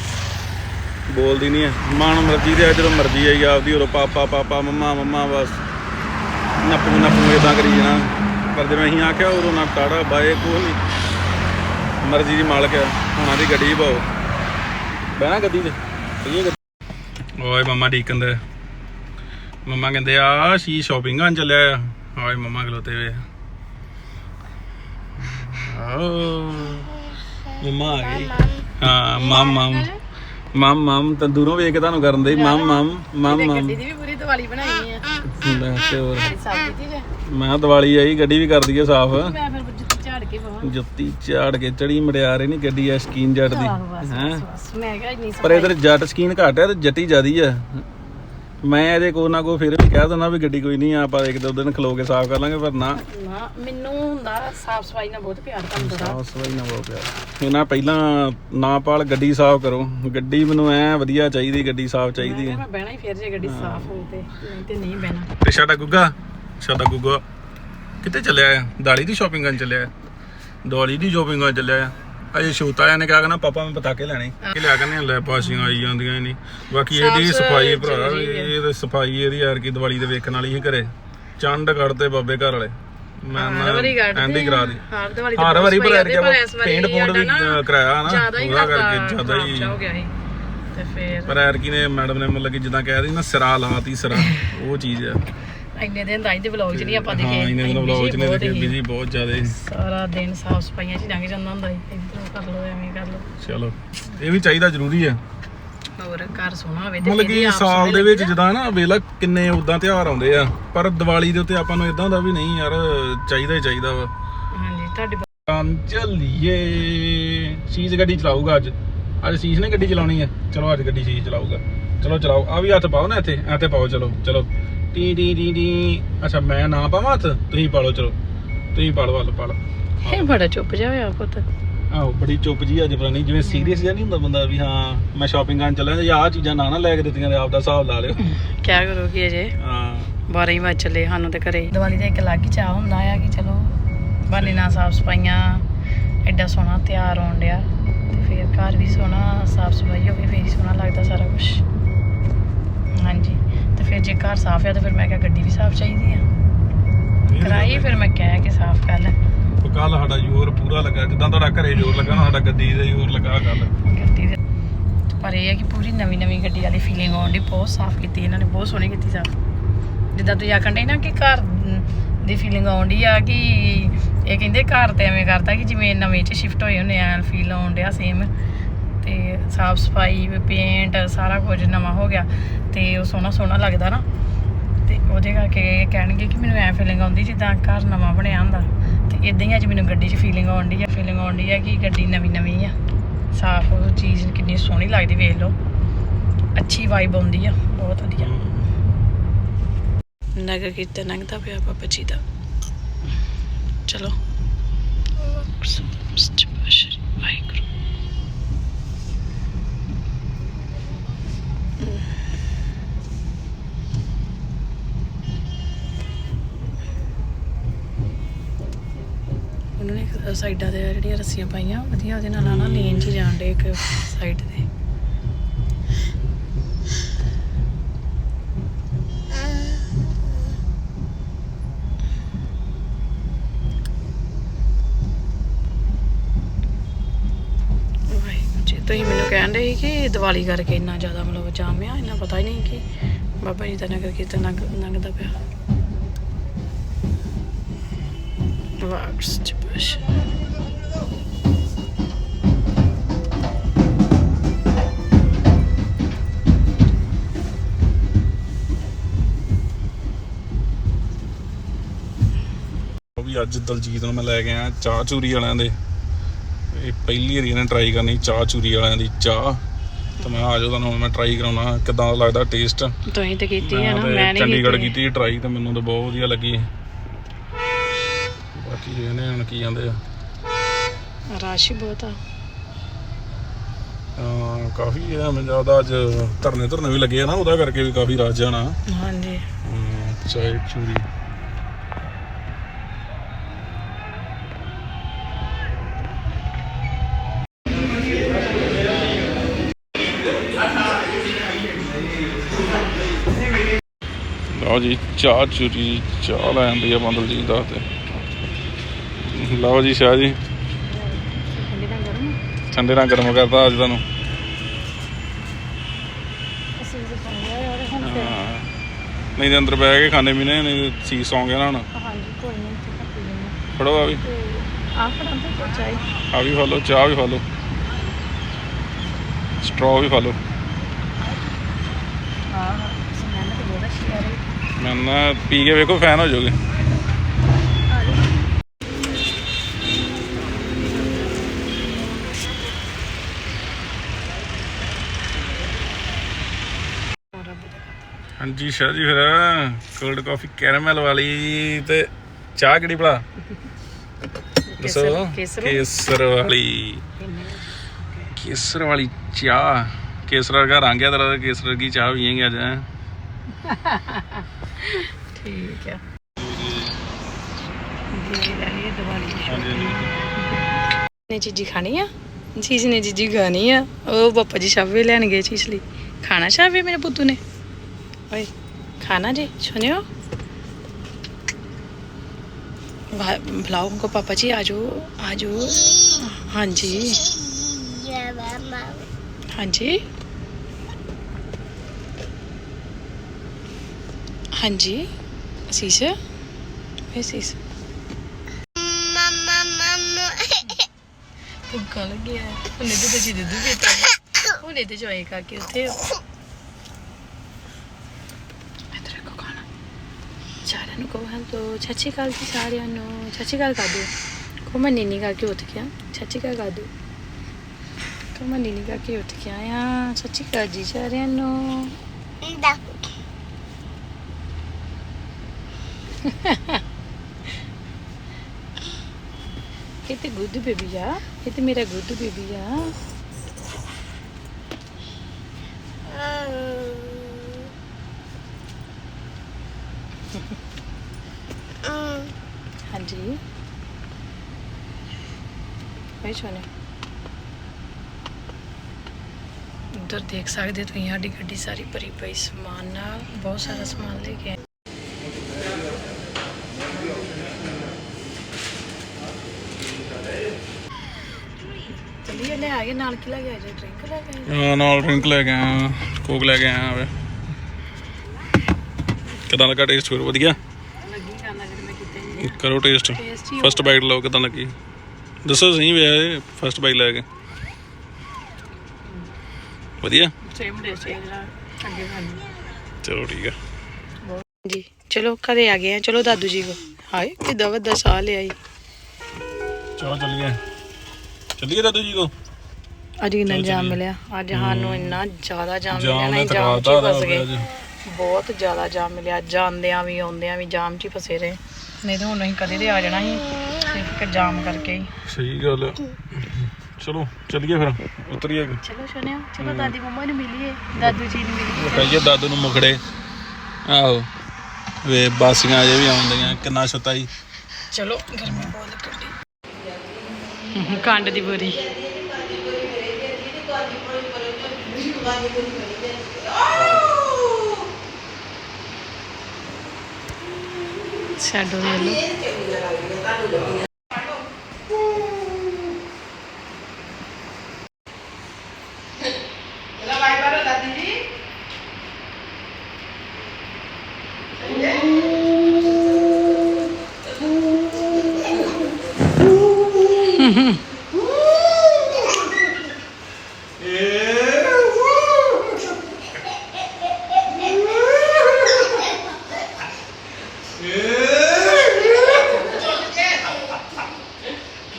ਬੋਲਦੀ ਨਹੀਂ ਹੈ। ਮਨ ਮਰਜ਼ੀ ਦੇ ਆ, ਜਦੋਂ ਮਰਜ਼ੀ ਆਈ ਆਪਦੀ ਉਰੋਂ ਪਾਪਾ ਪਾਪਾ ਮੰਮਾ ਮੰਮਾ ਬਸ। ਨੱਪੂ ਨੱਪੂ ਇਦਾਂ ਕਰੀ ਜਾਣਾ। ਪਰ ਜਿਵੇਂ ਅਸੀਂ ਆਖਿਆ ਉਦੋਂ ਨਾ ਟਾੜਾ ਬਾਏ ਕੋਈ ਨਹੀਂ ਮਰਜ਼ੀ ਦੀ ਮਾਲਕ ਆ ਹੁਣਾਂ ਦੀ ਗੱਡੀ ਪਾਓ। ਬਹਿਣਾ ਗੱਡੀ ਤੇ ਚਲੀਏ ਗੱਡੀ। ਓਏ ਮੰਮਾ ਠੀਕ ਕਹਿੰਦੇ ਮੰਮਾ ਕਹਿੰਦੇ ਆ ਸ਼ੀ ਸ਼ਾਪਿੰਗ ਆਂ ਚੱਲਿਆ ਆ। ਹਾਏ ਮੰਮਾ ਖਲੋਤੇ ਵੇ। ਮੰਮਾ ਆ ਗਈ ਹਾਂ ਮਮ ਮਮ। ਮਮ ਮਮ ਤਾਂ ਦੂਰੋਂ ਵੇਖ ਕੇ ਤੁਹਾਨੂੰ ਕਰਨ ਦੇ। ਮਮ ਮਮ ਮਮ ਮਮ। ਗੱਡੀ ਦੀ ਵੀ ਪੂਰੀ ਦੀਵਾਲੀ ਬਣਾਈ ਆ। ਲੈ ਤੇ ਹੋਰ। ਸਾਡੀ ਦੀ ਜੇ ਮੈਂ ਦੀਵਾਲੀ ਆਈ ਗੱਡੀ ਵੀ ਕਰ ਦਈਏ ਸਾਫ਼। ਮੈਂ ਫਿਰ ਜੁੱਤੀ ਝਾੜ ਕੇ ਚੜੀ ਮੜਿਆਰੇ ਨਹੀਂ ਗੱਡੀ ਆ ਸਕੀਨ ਜੱਟ ਦੀ। ਹੈ ਬਸ ਮੈਂ ਕਿਹਾ ਇੰਨੀ ਪਰ ਇਧਰ ਜੱਟ ਸਕੀਨ ਘੱਟ ਹੈ ਤੇ ਜੱਟੀ ਜ਼ਿਆਦੀ ਆ ਮੈਂ ਇਹਦੇ ਕੋ ਨਾ ਕੋ ਫਿਰ ਵੀ ਕਹਿ ਦਿੰਦਾ ਵੀ ਗੱਡੀ ਕੋਈ ਨਹੀਂ ਆ ਆਪਾਂ ਇੱਕ ਦੋ ਦਿਨ ਖਲੋ ਕੇ ਸਾਫ਼ ਕਰ ਲਾਂਗੇ ਪਰ ਨਾ। ਨਾ ਮੈਨੂੰ ਹੁੰਦਾ ਸਾਫ਼ ਸਫ਼ਾਈ ਨਾਲ ਬਹੁਤ ਪਿਆਰ ਤੁਹਾਨੂੰ ਪਤਾ ਸਾਫ਼ ਸਫ਼ਾਈ ਨਾ ਬਹੁਤ ਪਿਆ ਇਹਨਾਂ ਪਹਿਲਾਂ ਨਾ ਪਾਲ ਗੱਡੀ ਸਾਫ਼ ਕਰੋ। ਗੱਡੀ ਮੈਨੂੰ ਐ ਵਧੀਆ ਚਾਹੀਦੀ ਗੱਡੀ ਸਾਫ਼ ਚਾਹੀਦੀ ਹੈ। ਮੈਂ ਬਹਿਣਾ ਹੀ ਫਿਰ ਜੇ ਗੱਡੀ ਸਾਫ਼ ਹੋਵੇ ਤੇ ਨਹੀਂ ਤੇ ਨਹੀਂ ਬਹਿਣਾ। ਤੇ ਸਾਡਾ ਗੁੱਗਾ ਸਾਡਾ ਗੁੱਗਾ ਕਿੱਥੇ ਚੱਲਿਆ ਆ? ਦਾੜੀ ਦੀ ਸ਼ਾਪਿੰਗ ਕਰਨ ਚੱਲਿਆ ਆ? ਦਾੜੀ ਦੀ ਸ਼ਾਪਿੰਗ ਕਰਨ ਚੱਲਿਆ ਆ। ਅਜੇ ਸ਼ੂਤਾ ਆ ਨੇ ਕਿਹਾ ਕਰਨਾ ਪਾਪਾ ਮੈਂ ਪਤਾਕੇ ਲੈਣੇ। ਕਿ ਲਿਆ ਕਰਨੇ ਲੈ ਪਾਸੀਆਂ ਆਈ ਜਾਂਦੀਆਂ ਨਹੀਂ ਬਾਕੀ ਇਹਦੀ ਸਾਫ਼ ਸਫ਼ਾਈ ਭਰਾ। ਇਹ ਤਾਂ ਸਫ਼ਾਈ ਇਹਦੀ ਯਾਰ ਕੀ ਦੀਵਾਲੀ ਦੇ ਵੇਖਣ ਵਾਲੀ ਹੀ ਘਰੇ। ਚੰਡ ਕੱਢਦੇ ਬਾਬੇ ਘਰ ਵਾਲੇ। ਮੈਂ ਐਂਦੀ ਕਰਾ ਦੀ। ਹਰ ਦੀਵਾਲੀ ਵਾਰੀ ਪਰ ਵਾਰੀ ਪੇਂਟ ਪੂੰਟ ਵੀ ਕਰਾਇਆ ਨਾ ਉਹਦਾ ਕਰਕੇ ਜ਼ਿਆਦਾ ਹੀ ਹੋ ਗਿਆ ਸੀ। ਤੇ ਫਿਰ ਪਰ ਕੀ ਨੇ ਮੈਡਮ ਨੇ ਮਤਲਬ ਕਿ ਜਿੱਦਾਂ ਕਹਿ ਰਹੀ ਨਾ ਸਿਰਾ ਲਾਤੀ ਸਿਰਾ। ਉਹ ਚੀਜ਼ ਆ। ਇੰਨੇ ਦਿਨ ਤਾਂ ਦੇ ਵਲੌਗ 'ਚ ਨਹੀਂ ਆਪਾਂ ਦਿਖੇ। ਹਾਂ ਇਹਨਾਂ ਅਸੀਂ ਦਾ ਵਲੌਗ ਚ busy ਨੇ ਬਹੁਤ ਦੇਖੇ। ਬਿਜ਼ੀ ਬਹੁਤ ਜ਼ਿਆਦਾ ਸਾਰਾ ਦਿਨ ਸਾਫ਼ ਸਫਾਈਆਂ 'ਚ ਲੰਘ ਜਾਂਦਾ ਹੁੰਦਾ ਇੱਧਰੋਂ ਕਰ ਲਓ ਐਵੇਂ ਕਰ ਲਓ। ਚਲੋ ਇਹ ਵੀ ਚਾਹੀਦਾ ਜ਼ਰੂਰੀ ਆ। ਹੋਰ ਘਰ ਸੋਹਣਾ ਹੋਵੇ ਤੇ ਮਤਲਬ ਕਿ ਸਾਲ ਦੇ ਵਿੱਚ। ਜਿੱਦਾਂ ਨਾ ਵੇਲਾ ਕਿੰਨੇ ਉਦਾਂ ਤਿਉਹਾਰ ਆਉਂਦੇ ਆ ਪਰ ਦੀਵਾਲੀ ਦੇ ਉੱਤੇ ਆਪਾਂ ਨੂੰ ਇਦਾਂ ਦਾ ਵੀ ਨਹੀਂ ਯਾਰ ਚਾਹੀਦਾ ਹੀ ਚਾਹੀਦਾ ਵਾ। ਹਾਂਜੀ ਤੁਹਾਡੀ ਕੰਮ ਚੱਲੀਏ। ਸ਼ੀਸ਼ ਗੱਡੀ ਚਲਾਊਗਾ ਅੱਜ। ਅੱਜ ਸ਼ੀਸ਼ ਨੇ ਗੱਡੀ ਚਲਾਉਣੀ ਹੈ ਚਲੋ ਅੱਜ ਗੱਡੀ ਸ਼ੀਸ਼ ਚਲਾਊਗਾ। ਚਲੋ ਚਲਾਓ। ਆ ਵੀ ਹੱਥ ਪਾਓ ਨਾ ਇੱਥੇ। ਇੱਥੇ ਪਾਓ ਚਲੋ ਚਲੋ। ਟੀ ਟੀ ਟੀ ਟੀ ਅੱਛਾ ਮੈਂ ਨਾ ਪਾਵਾਂ ਹੱਥ? ਤੁਸੀਂ ਪਾ ਲਓ ਚਲੋ। ਤੁਸੀਂ ਪਾ ਲਓ ਹੱਲ ਪਾ ਲਓ। ਇਹ ਬੜਾ ਚੁੱਪ ਜਾ ਹੋਇਆ ਪੁੱਤ। ਆਹੋ ਬੜੀ ਚੁੱਪ ਜੀ ਅੱਜ ਪਤਾ ਨਹੀਂ ਜਿਵੇਂ ਸੀਰੀਅਸ ਜਿਹਾ ਨਹੀਂ ਹੁੰਦਾ ਬੰਦਾ ਵੀ ਹਾਂ ਮੈਂ ਸ਼ਾਪਿੰਗ ਕਰਨ ਚੱਲਿਆ ਜਾਂ ਆਹ ਚੀਜ਼ਾਂ ਨਾ ਨਾ ਲੈ ਕੇ ਦਿੱਤੀਆਂ ਤੇ ਆਪ ਦਾ ਹਿਸਾਬ ਲਾ ਲਿਓ। ਕਿਆ ਕਰੋਗੇ ਅਜੇ? ਹਾਂ। 12 ਹੀ ਵੱਜ ਚੱਲੇ ਸਾਨੂੰ ਤੇ ਘਰੇ। ਦੀਵਾਲੀ ਦਾ ਇੱਕ ਅਲੱਗ ਹੀ ਚਾਹ ਹੁੰਦਾ ਆ ਕਿ ਚਲੋ ਬਾਨੇ ਨਾਲ ਸਾਫ਼ ਸਫਾਈਆਂ ਐਡਾ ਸੋਹਣਾ ਤਿਆਰ ਹੋਣ ਡਿਆ। ਤੇ ਫਿਰ ਘਰ ਵੀ ਸੋਹਣਾ ਸਾਫ਼ ਸਫ਼ਾਈ ਹੋਵੇ ਫਿਰ ਹੀ ਸੋਹਣਾ ਲੱਗਦਾ ਸਾਰਾ ਕੁਝ ਹਾਂਜੀ। ਫਿਰ ਜੇ ਘਰ ਸਾਫ਼ ਆ ਤਾਂ ਫਿਰ ਮੈਂ ਕਿਹਾ ਗੱਡੀ ਵੀ ਸਾਫ਼ ਚਾਹੀਦੀ ਆ। ਕਰਾਈ ਫਿਰ ਮੈਂ ਕਿਹਾ ਕਿ ਸਾਫ਼ ਕਰ ਲੈ। ਕੱਲ ਸਾਡਾ ਜ਼ੋਰ ਪੂਰਾ ਲੱਗਾ ਜਿੱਦਾਂ ਤੁਹਾਡਾ ਘਰੇ ਜ਼ੋਰ ਲੱਗਾ ਨਾ ਸਾਡਾ ਗੱਡੀ ਦੇ ਜ਼ੋਰ ਲੱਗਾ ਕੱਲ ਗੱਡੀ ਦੇ ਪਰ ਇਹ ਹੈ ਕਿ ਪੂਰੀ ਨਵੀਂ ਨਵੀਂ ਗੱਡੀ ਵਾਲੀ ਫੀਲਿੰਗ ਆਉਣ ਦੀ ਬਹੁਤ ਸਾਫ਼ ਕੀਤੀ ਇਹਨਾਂ ਨੇ ਬਹੁਤ ਸੋਹਣੀ ਕੀਤੀ ਸਾਫ਼। ਜਿੱਦਾਂ ਤੁਸੀਂ ਆਖਣ ਡਏ ਨਾ ਕਿ ਘਰ ਦੀ ਫੀਲਿੰਗ ਆਉਂਦੀ ਆ ਕਿ ਇਹ ਕਹਿੰਦੇ ਘਰ ਤੇ ਐਵੇਂ ਕਰਦਾ ਕਿ ਜਿਵੇਂ ਨਵੇਂ ਚ ਸ਼ਿਫਟ ਹੋਏ ਹੁੰਦੇ ਆ ਫੀਲ ਆਉਣ ਡਿਆ ਸੇਮ ਤੇ ਸਾਫ਼ ਸਫ਼ਾਈ ਪੇਂਟ ਸਾਰਾ ਕੁਝ ਨਵਾਂ ਹੋ ਗਿਆ ਤੇ ਉਹ ਸੋਹਣਾ ਸੋਹਣਾ ਲੱਗਦਾ ਨਾ। ਤੇ ਉਹਦੇ ਕਰਕੇ ਕਹਿਣਗੇ ਕਿ ਮੈਨੂੰ ਐ ਫੀਲਿੰਗ ਆਉਂਦੀ ਜਿੱਦਾਂ ਘਰ ਨਵਾਂ ਬਣਿਆ ਹੁੰਦਾ। ਤੇ ਇਦਾਂ ਹੀ ਅੱਜ ਮੈਨੂੰ ਗੱਡੀ 'ਚ ਫੀਲਿੰਗ ਆਉਂਦੀ ਆ। ਫੀਲਿੰਗ ਆਉਂਦੀ ਆ ਕਿ ਗੱਡੀ ਨਵੀਂ ਨਵੀਂ ਆ। ਸਾਫ਼ ਉਹ ਚੀਜ਼ ਕਿੰਨੀ ਸੋਹਣੀ ਲੱਗਦੀ, ਵੇਖ ਲਓ। ਅੱਛੀ ਵਾਈਬ ਆਉਂਦੀ ਆ, ਬਹੁਤ ਵਧੀਆ। ਨਗਰ ਕੀਰਤਨ ਲੰਘਦਾ ਪਿਆ ਬਾਬਾ ਜੀ ਦਾ। ਚਲੋ। ਵਾਹਿਗੁਰੂ ਸਾਈਡਾਂ ਤੇ ਜਿਹੜੀਆਂ ਰੱਸੀਆਂ ਪਾਈਆਂ, ਵਧੀਆ ਉਹਦੇ ਨਾਲ ਨਾ ਲੇਨ 'ਚ ਜਾਣ ਦੇ ਇੱਕ ਸਾਈਡ ਤੇ। ਤੁਸੀਂ ਮੈਨੂੰ ਕਹਿਣ ਦੇ ਕਿ ਦੀਵਾਲੀ ਕਰਕੇ ਇੰਨਾ ਜ਼ਿਆਦਾ ਮਤਲਬ ਜਾਮ ਆ, ਇੰਨਾ ਪਤਾ ਹੀ ਨਹੀਂ ਕਿ ਬਾਬਾ ਜੀ ਦਾ ਨਗਰ ਕੀਰਤਨ ਲੰਘਦਾ ਪਿਆ। ਬਸ਼ ਉਹ ਵੀ ਅੱਜ ਦਲਜੀਤ ਨੂੰ ਮੈਂ ਲੈ ਕੇ ਆਇਆ ਚਾਹ ਚੂਰੀ ਵਾਲਿਆਂ ਦੇ। ਇਹ ਪਹਿਲੀ ਵਾਰੀ ਇਹਨੇ ਟਰਾਈ ਕਰਨੀ ਚਾਹ ਚੂਰੀ ਵਾਲਿਆਂ ਦੀ ਚਾਹ। ਤੇ ਮੈਂ ਆ ਜਾਓ ਤੁਹਾਨੂੰ ਮੈਂ ਟਰਾਈ ਕਰਾਉਣਾ ਕਿਦਾਂ ਲੱਗਦਾ ਟੇਸਟ ਤੁਸੀਂ ਤੇ ਕੀਤੀ ਹੈ ਨਾ ਮੈਂ ਨਹੀਂ ਚੰਡੀਗੜ੍ਹ ਕੀਤੀ। ਟਰਾਈ ਤੇ ਮੈਨੂੰ ਤਾਂ ਬਹੁਤ ਵਧੀਆ ਲੱਗੀ। ਬਾਕੀ ਇਹਨੇ ਹੁਣ ਕੀ ਜਾਂਦੇ ਆ? ਰਸ਼ ਹੀ ਬਹੁਤ ਆ। ਅਹ ਕਾਫੀ ਹੈ ਮੈਨੂੰ ਜ਼ਿਆਦਾ ਅੱਜ ਧਰਨੇ ਧਰਨੇ ਵੀ ਲੱਗੇ ਆ ਨਾ ਉਹਦਾ ਕਰਕੇ ਵੀ ਕਾਫੀ ਰਾਜ ਜਾਣਾ। ਹਾਂਜੀ। ਚਾਹ ਚੂਰੀ। ਲਓ ਜੀ ਚਾਹ ਚੂਰੀ ਚਾਹ ਲੈ ਆਂਦੀ ਆ ਬੰਦਲ ਜੀ ਦਾ ਤੇ। ਲਓ ਜੀ ਸ਼ਾਹ ਜੀ। ਠੰਡੀ ਨਾਲ ਗਰਮ ਕਰਤਾ ਅੱਜ ਤੁਹਾਨੂੰ। ਨਹੀਂ ਤੇ ਅੰਦਰ ਬਹਿ ਕੇ ਖਾਣੇ ਪੀਣੇ ਨਹੀਂ ਸੀ ਸੌਂ ਗਿਆ ਨਾ ਹੁਣ। ਹਾਂਜੀ ਕੋਈ ਨਹੀਂ ਫੜੋ ਆ ਵੀ। ਫੜਾਂ ਤੇ ਚਾਹੀ। ਆ ਵੀ ਫਾ ਲਓ ਚਾਹ ਵੀ ਫਾ ਲਓ ਸਟ੍ਰੋ ਵੀ ਫਾ ਲਓ ਹਾਂ ਸਮੈਲ ਤੇ ਬਹੁਤ ਅੱਛੀ ਆ ਰਹੀ। ਮੈਂ ਨਾ ਪੀ ਕੇ ਵੇਖੋ ਫੈਨ ਹੋ ਜਾਓਗੇ। ਹਾਂਜੀ ਸ਼ਾਹ ਜੀ ਫਿਰ ਕੋਲਡ ਕਾਫੀ ਕੈਰਮਲ ਵਾਲੀ ਤੇ ਚਾਹ ਕਿਹੜੀ ਭਲਾ? ਦੱਸੋ ਕੇਸਰ ਵਾਲੀ? ਕੇਸਰ ਵਾਲੀ। ਚਾਹ। ਕੇਸਰ ਵਰਗਾ ਰੰਗ ਹੈ ਤੇਰਾ ਕੇਸਰ ਵਰਗੀ ਚਾਹ ਪੀਏਂਗੇ ਅੱਜ ਹੈਂ? ਠੀਕ ਹਾਂਜੀ ਨੇ ਚੀਜ਼ੀ ਖਾਣੀ ਆ? ਚੀਜ਼ ਨੇ ਚੀਜ਼ੀ ਖਾਣੀ ਆ। ਉਹ ਪਾਪਾ ਜੀ ਸ਼ਾਵੇ ਲੈਣ ਗਏ ਚੀਜ਼ ਲਈ। ਖਾਣਾ ਸ਼ਾਵੇ ਮੇਰੇ ਪੁੱਤੂ ਨੇ? ਓਏ ਖਾਣਾ ਜੀ ਸੁਣਿਓ भा- बुलाओ उनको पापा जी आजो आजो हाँ जी हाँ जी हाँ जी ਸੀਸ ਇਹ ਸੀਸ ਭੁੱਖਾ ਲੱਗਿਆ ਉਹਨੇ ਤੇ ਜੀ ਦੁੱਧ ਪੀਤਾ ਉਹਨੇ ਤੇ ਜੋਏ ਕਰਕੇ ਉੱਥੇ ਸਾਰਿਆਂ ਕਹੋ, ਹਾਂ ਤੋ ਚਾਚੀ ਕਾਲ ਦੀ ਸਾਰਿਆਂ ਨੂੰ। ਚਾਚੀ ਕਾਲ ਕਰ ਦਿਓ ਕੋ ਮੈਂ ਨੀਨੀ ਕਰਕੇ ਉੱਠ ਗਿਆ ਚਾਚੀ ਕਾਲ ਕਰ ਦਿਓ ਕੋ ਮੈਂ ਨੀਨੀ ਕਰਕੇ ਉੱਠ ਗਿਆ ਆ ਚਾਚੀ ਕਾਲ ਜੀ ਸਾਰਿਆਂ ਨੂੰ। ਇਹ ਤੇ ਗੁੱਡ ਬੇਬੀ ਆ। ਇਹ ਤੇ ਮੇਰਾ ਗੁੱਡ ਬੇਬੀ ਆ। ਹਾਂਜੀ। ਭਾਈ ਸੋਨੇ ਉਧਰ ਦੇਖ ਸਕਦੇ ਤੁਸੀਂ ਸਾਡੀ ਗੱਡੀ ਸਾਰੀ ਭਰੀ ਪਈ ਸਮਾਨ ਨਾਲ ਬਹੁਤ ਸਾਰਾ ਸਮਾਨ ਲੈ ਕੇ ਆਏ। ਚਲਿਏ ਲੈ ਆ ਗਏ ਨਾਲ ਕੀ ਲੈ ਕੇ ਆਏ ਜੇ? ਡਰਿੰਕ ਲੈ ਕੇ ਆਏ ਹਾਂ ਨਾਲ ਡਰਿੰਕ ਲੈ ਕੇ ਆਇਆ ਕੋਕ ਲੈ ਕੇ ਆਇਆ ਵੇ ਕਿਦਾਂ ਲੱਗਾ ਟੇਸਟ ਵਧੀਆ ਲੱਗੀ ਖਾਣਾ ਜਦ ਮੈਂ ਕਿਤੇ ਨਹੀਂ ਕਰੋ ਟੇਸਟ ਫਸਟ ਬਾਈਟ ਲਓ ਕਿਦਾਂ ਲੱਗੀ। ਦੱਸੋ ਸਹੀ ਵੇ ਫਸਟ ਬਾਈਟ ਲੈ ਕੇ। ਵਧੀਆ? ਸੇਮ ਟੇਸਟ ਹੈ ਜਿਹੜਾ ਅੱਗੇ ਖਾਣੀ ਚਲੋ ਠੀਕ ਆ। ਜੀ ਚਲੋ ਘਰੇ ਆ ਗਏ ਆ। ਚਲੋ ਦਾਦੂ ਜੀ ਕੋ। ਹਾਏ ਕਿੱਦਾਂ ਵੱਡਾ ਸਾਹ ਲਿਆ ਈ ਚਲੋ ਚੱਲੀਏ। ਚੱਲੀਏ ਦਾਦੂ ਜੀ ਕੋ? ਅੱਜ ਕਿੰਨਾ ਜਾਮ। ਮਿਲਿਆ। ਅੱਜ ਸਾਨੂੰ ਇੰਨਾ ਜ਼ਿਆਦਾ ਜਾਮ ਮਿਲਿਆ। ਨਾ ਜਾਮ ਚ ਹੀ ਫਸ ਗਏ। ਬਹੁਤ ਜ਼ਿਆਦਾ ਜਾਮ ਮਿਲਿਆ। ਜਾਂਦਿਆਂ ਵੀ ਆਉਂਦਿਆਂ ਵੀ ਜਾਮ 'ਚ ਹੀ ਫਸੇ ਰਹੇ। ਨਹੀਂ ਤਾਂ ਹੁਣ ਅਸੀਂ ਕਦੇ ਦੇ ਆ ਜਾਣਾ ਸੀ ਸਿਰਫ ਕਿ ਜਾਮ ਕਰਕੇ ਹੀ। ਸਹੀ ਗੱਲ ਆ। ਚਲੋ ਚੱਲੀਏ ਫਿਰ ਉਤਰੀਏ ਚਲੋ ਸੁਣਿਓ ਚਲੋ ਦਾਦੀ ਮੰਮਾ ਨੂੰ ਮਿਲੀਏ ਦਾਦੂ ਜੀ ਨੂੰ ਮਿਲੀਏ। ਕਹੀਏ ਦਾਦੂ ਨੂੰ ਮੁਖੜੇ। ਆਹੋ ਵੇ ਬਾਸੀਆਂ ਅਜੇ ਵੀ ਆਉਂਦੀਆਂ ਕਿੰਨਾ ਛਤਾਈ ਚਲੋ ਗਰਮੀ ਬਹੁਤ ਲੱਗਦੀ ਕੰਡ ਦੀ ਬੁਰੀ। ਸ਼ੈਡੋ ਦੇ ਲੋ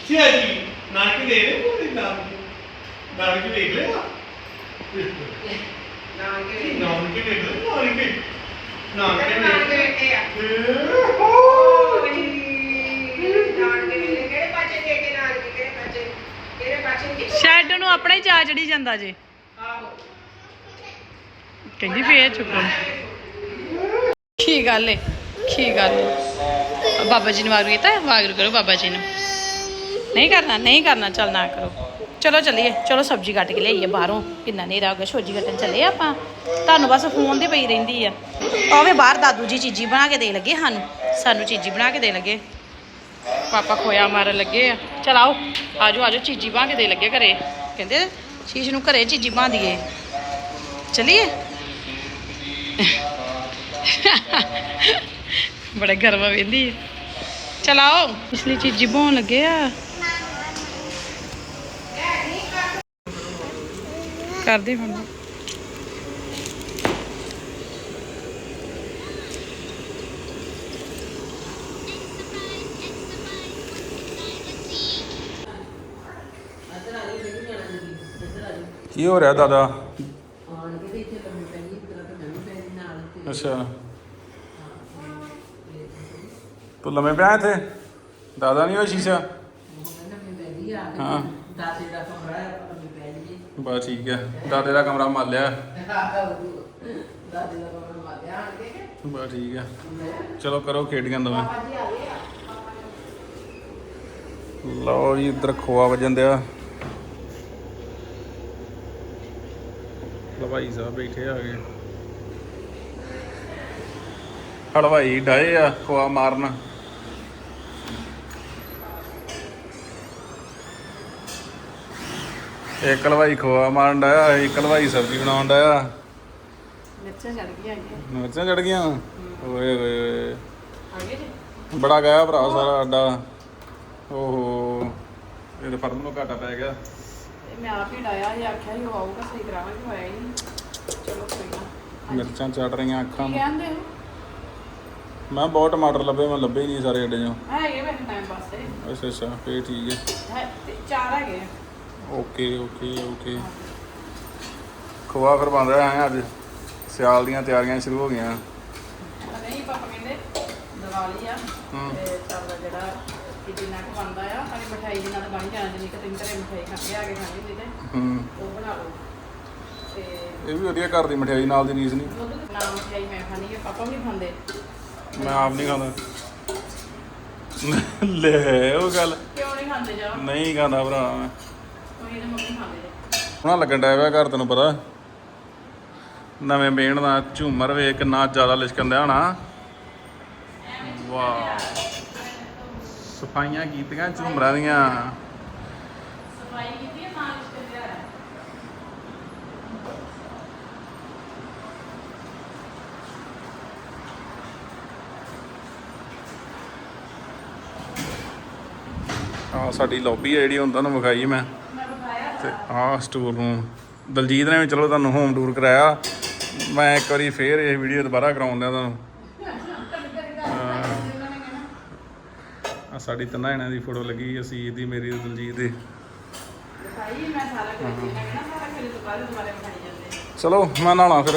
ਕੀ ਹੈ ਜੀ ਨਾਨਕ ਦੇ ਰਹੇ ਪੂਰੀ ਨਾਨਕ ਨਾਨਕ ਦੇਖ ਲੈ ਨਾਨਕ ਨਾਨਕ ਦੇਖ ਲੈ ਨਾਨਕ ਨਾਨਕ ਵੇਖੇ ਆ ਸ਼ੈਡੋ ਨੂੰ ਆਪਣਾ ਹੀ ਚਾ ਚੜੀ ਜਾਂਦਾ ਜੇ ਕਹਿੰਦੀ ਫੇਰ ਚੁੱਕੋ ਕੀ ਗੱਲ ਏ ਕੀ ਗੱਲ ਏ ਬਾਬਾ ਜੀ ਨੂੰ ਵਾਗਰੂ ਕੀਤਾ ਵਾਗਰੂ ਕਰੋ ਬਾਬਾ ਜੀ ਨੂੰ। ਨਹੀਂ ਕਰਨਾ ਨਹੀਂ ਕਰਨਾ, ਚੱਲ ਨਾ ਕਰੋ। ਚਲੋ ਚੱਲੀਏ, ਚਲੋ ਸਬਜ਼ੀ ਕੱਟ ਕੇ ਲਿਆਈਏ ਬਾਹਰੋਂ। ਕਿੰਨਾ ਨੇਰਾ ਹੋ ਗਿਆ ਸਬਜ਼ੀ ਕੱਟਣ ਚੱਲੇ ਆਪਾਂ। ਤੁਹਾਨੂੰ ਬਸ ਫੋਨ ਤੇ ਪਈ ਰਹਿੰਦੀ ਆ। ਆਵੇ ਬਾਹਰ ਦਾਦੂ ਜੀ ਚੀਜ਼ੀ ਬਣਾ ਕੇ ਦੇ ਲੱਗੇ ਸਾਨੂੰ। ਸਾਨੂੰ ਚੀਜ਼ੀ ਬਣਾ ਕੇ ਦੇ ਲੱਗੇ। ਪਾਪਾ ਖੋਇਆ ਮਾਰਨ ਲੱਗੇ ਆ। ਚਲ ਆਓ, ਆਜੋ ਆਜੋ, ਚੀਜ਼ੀ ਬਣਾ ਕੇ ਦੇ ਲੱਗੇ ਘਰੇ। ਕਹਿੰਦੇ ਸ਼ੀਸ਼ ਨੂੰ ਘਰੇ ਚੀਜ਼ੀ ਬਣਾ ਦਈਏ। ਚਲਿਏ? ਬੜੇ ਗਰਮਾ ਵੇਂਦੀ ਚਲ ਆਓ ਪਿਛਲੀ ਚੀਜ਼ੀ ਬਣਾਉਣ ਲੱਗੇ ਆ। ਕਰਦੇ ਹੁਣ। ਕੀ ਹੋ ਰਿਹਾ ਦਾਦਾ? ਅੱਛਾ। ਤੂੰ ਲੰਮੇ ਪਿਆ ਇੱਥੇ? ਦਾਦਾ ਨਹੀਂ ਹੋਇਆ ਸ਼ੀਸ਼ਾ? ਹਾਂ। ਦਾਦੇ ਦਾ ਕਮਰਾ ਹੈ ਆਪਣੀ ਪਹਿਲੀ ਬਸ ਠੀਕ ਹੈ ਦਾਦੇ ਦਾ ਕਮਰਾ ਮਾਰ ਲਿਆ। ਦਾਦੇ ਦਾ ਕਮਰਾ ਮਾਰਿਆ ਆਣ ਕੇ ਬਸ ਠੀਕ ਹੈ ਚਲੋ ਕਰੋ ਖੇਡੀਆਂ ਦੋਵੇਂ ਲਓ ਜੀ, ਇੱਧਰ ਖੋਆ ਵਜਣ ਦਿਆ। ਹਲਵਾਈ ਸਾਹਿਬ ਬੈਠੇ ਆ ਗਏ। ਹਲਵਾਈ ਡਾਏ ਆ ਖੋਆ ਮਾਰਨ। ਇੱਕ ਹਲਵਾਈ ਖੋਆ ਮਾਰਨ ਡਾਇਆ ਇੱਕ ਹਲਵਾਈ ਸਬਜ਼ੀ ਬਣਾਉਣ ਡਾਇਆ ਮਿਰਚਾਂ ਚੜ ਗਈਆਂ ਮਿਰਚਾਂ ਚੜ ਗਈਆਂ? ਓਏ ਬੜਾ ਗਿਆ ਭਰਾ ਸਾਰਾ ਅੱਡਾ ਓਹੋ ਇਹ ਤਾਂ ਫਰਮ ਨੂੰ ਘਾਟਾ ਪੈ ਗਿਆ। ਇਹ ਮੈਂ ਆਪ ਹੀ ਡਾਇਆ ਇਹ ਆਖਿਆ ਸੀ ਉਹ ਆਊਗਾ ਸਹੀ ਕਰਾਵਾਂਗੇ ਹੋਇਆ ਹੀ ਨਹੀਂ। ਚਲੋ ਕੋਈ ਨਾ। ਮਿਰਚਾਂ ਚੜ ਰਹੀਆਂ ਅੱਖਾਂ ਨੂੰ। ਕਹਿੰਦੇ ਹੋ? ਮੈਂ ਬਹੁਤ ਟਮਾਟਰ ਲੱਭੇ ਮੈਂ ਲੱਭੇ ਹੀ ਨਹੀਂ ਸਾਰੇ ਅੱਡੇ ਚੋਂ। ਹੈਗੇ ਵੈਸੇ ਟਾਈਮ ਪਾਸੇ ਅੱਛਾ ਅੱਛਾ ਫੇਰ ਠੀਕ ਹੈ। ਹੈ ਤੇ ਚਾਰ ਹੈਗੇ ਆ। Okay okay okay. ਖਵਾ ਫਿਰ ਬਣ ਰਿਹਾ ਹੈ ਅੱਜ। ਸਿਆਲ ਦੀਆਂ ਤਿਆਰੀਆਂ ਸ਼ੁਰੂ ਹੋ ਗਈਆਂ। ਨਹੀਂ ਪਾਪਾ ਕਹਿੰਦੇ ਦੀਵਾਲੀ ਆ। ਤੇ ਚੱਲ ਜਿਹੜਾ ਕਿ ਜਿੰਨਾ ਕੁ ਬਣਦਾ ਆ ਸਾਡੀ ਮਠਾਈ ਜਿੰਨਾ ਤਾਂ ਬਣ ਜਾਣਾ ਜਿੰਨੀ ਕਿ ਤਿੰਨ ਘਰੇ ਮਠਾਈ ਖਾ ਕੇ ਆ ਕੇ ਖਾਣੀ ਹੁੰਦੀ ਤੇ। ਹੂੰ। ਉਹ ਬਣਾ ਲਓ। ਤੇ ਇਹ ਵੀ ਵਧੀਆ ਘਰ ਦੀ ਮਠਿਆਈ ਨਾਲ ਦੀ ਰੀਸ ਨਹੀਂ। ਨਾ ਮਠਾਈ ਮੈਂ ਖਾਣੀ ਹੈ ਪਾਪਾ ਵੀ ਨਹੀਂ ਖਾਂਦੇ। ਮੈਂ ਆਪ ਨਹੀਂ ਖਾਂਦਾ। ਲੈ ਉਹ ਗੱਲ। ਕਿਉਂ ਨਹੀਂ ਖਾਂਦੇ ਜਾ ਨਹੀਂ ਖਾਂਦਾ ਭਰਾ ਮੈਂ। ਤੁਸੀਂ ਤੇ ਮੰਮੀ ਖਾਂਦੇ ਜੇ ਸੋਹਣਾ ਲੱਗਣ ਡਿਆ ਪਿਆ ਘਰ ਤੈਨੂੰ ਪਤਾ। ਨਵੇਂ ਬੇਣ ਦਾ ਝੂਮਰ ਵੇ ਕਿੰਨਾ ਜ਼ਿਆਦਾ ਲਿਸ਼ਕਣ ਦਿਆ ਹੋਣਾ। ਵਾਹ। ਸਫਾਈਆਂ ਕੀਤੀਆਂ ਝੂਮਰਾਂ ਦੀਆਂ। ਸਫ਼ਾਈ ਕੀਤੀ ਹੈ ਤਾਂ ਕੁਝ ਕਰਿਆ ਹੈ ਆ ਸਾਡੀ ਲੌਬੀ ਹੈ ਜਿਹੜੀ ਹੁਣ ਤੁਹਾਨੂੰ ਵਿਖਾਈ ਮੈਂ। ਤੇ ਆਹ ਸਟੋਰ ਰੂਮ ਦਲਜੀਤ ਨੇ ਵੀ ਚਲੋ ਤੁਹਾਨੂੰ ਹੋਮ ਟੂਰ ਕਰਾਇਆ। ਮੈਂ ਇੱਕ ਵਾਰੀ ਫੇਰ ਇਹ ਵੀਡੀਓ ਦੁਬਾਰਾ ਕਰਾਉਣ ਦਿਆਂ ਤੁਹਾਨੂੰ। ਆ ਸਾਡੀ ਤਿੰਨਾਂ ਜਣਿਆਂ ਦੀ ਫੋਟੋ ਲੱਗੀ ਅਸੀਂ ਦੀ ਮੇਰੀ ਤੇ ਦਲਜੀਤ ਦੀ। ਬਤਾਈ ਮੈਂ ਸਾਰਾ ਕੁਝ ਕਹਿਣਾ ਸਾਰਾ ਕੁਝ ਦੁਬਾਰਾ ਦੁਬਾਰਾ ਬਣਾਈ ਜਾਂਦੇ ਚਲੋ ਮੈਂ ਨਹਾਣਾ ਫਿਰ।